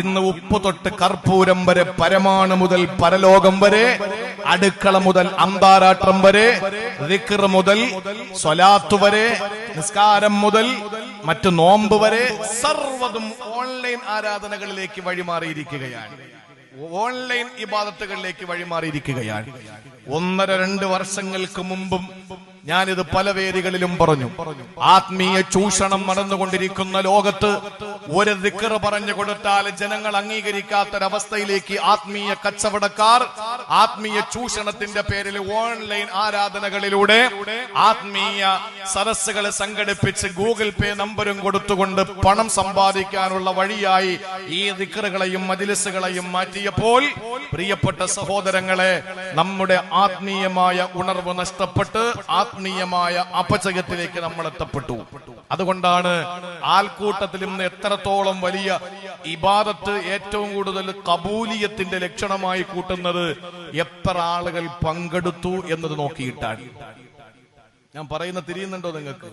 ഇന്ന് ഉപ്പ് തൊട്ട് കർപ്പൂരം വരെ പരമാണു മുതൽ പരലോകം വരെ അടുക്കള മുതൽ അന്താരാഷ്ട്രം വരെ ദിക്ർ മുതൽ സ്വലാത്തു വരെ നിസ്കാരം മുതൽ മറ്റു നോമ്പ് വരെ സർവതും ഓൺലൈൻ ആരാധനകളിലേക്ക് വഴിമാറിയിരിക്കുകയാണ്. ഓൺലൈൻ ഇബാദത്തുകളിലേക്ക് വഴിമാറിയിരിക്കുകയാണ്. ഒന്നര രണ്ട് വർഷങ്ങൾക്ക് മുമ്പും ഞാനിത് പല വേദികളിലും പറഞ്ഞു. ആത്മീയ ചൂഷണം നടന്നുകൊണ്ടിരിക്കുന്ന ലോകത്ത് ഒരു ദിക്കറ് പറഞ്ഞു കൊടുത്താൽ ജനങ്ങൾ അംഗീകരിക്കാത്തൊരവസ്ഥയിലേക്ക് ആത്മീയ കച്ചവടക്കാർ ആത്മീയ ചൂഷണത്തിന്റെ പേരിൽ ഓൺലൈൻ ആരാധനകളിലൂടെ ആത്മീയ സദസ്സുകൾ സംഘടിപ്പിച്ച് ഗൂഗിൾ പേ നമ്പറും കൊടുത്തുകൊണ്ട് പണം സമ്പാദിക്കാനുള്ള വഴിയായി ഈ ദിക്കറുകളെയും മജിലിസുകളെയും മാറ്റിയപ്പോൾ പ്രിയപ്പെട്ട സഹോദരങ്ങളെ നമ്മുടെ ആത്മീയമായ ഉണർവ് നഷ്ടപ്പെട്ട് ആത്മീയമായ അപചയത്തിലേക്ക് നമ്മൾ എത്തപ്പെട്ടു. അതുകൊണ്ടാണ് ആൾക്കൂട്ടത്തിൽ ഇന്ന് എത്രത്തോളം വലിയ ഇബാദത്ത് ഏറ്റവും കൂടുതൽ കബൂലിയത്തിന്റെ ലക്ഷണമായി കൂട്ടുന്നത് എത്ര ആളുകൾ പങ്കെടുത്തു എന്നത് നോക്കിയിട്ടാണ്. ഞാൻ പറയുന്ന തിരിയുന്നുണ്ടോ നിങ്ങൾക്ക്?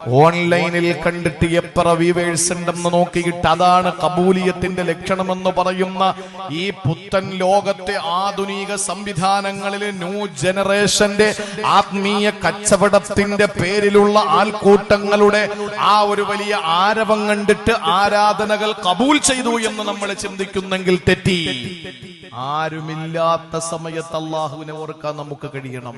ഓൺലൈനിൽ കണ്ടിട്ട് എത്ര വ്യൂവേഴ്സ് ഉണ്ടെന്ന് നോക്കിയിട്ട് അതാണ് കബൂലിയത്തിന്റെ ലക്ഷണമെന്ന് പറയുന്ന ഈ പുത്തൻ ലോകത്തെ ആധുനിക സംവിധാനങ്ങളിലെ ന്യൂ ജനറേഷന്റെ ആത്മീയ കച്ചവടത്തിന്റെ പേരിലുള്ള ആൾക്കൂട്ടങ്ങളുടെ ആ ഒരു വലിയ ആരവം കണ്ടിട്ട് ആരാധനകൾ കബൂൽ ചെയ്തു എന്ന് നമ്മൾ ചിന്തിക്കുന്നെങ്കിൽ തെറ്റി. ആരുമില്ലാത്ത സമയത്ത് അള്ളാഹുവിനെ ഓർക്കാൻ നമുക്ക് കഴിയണം.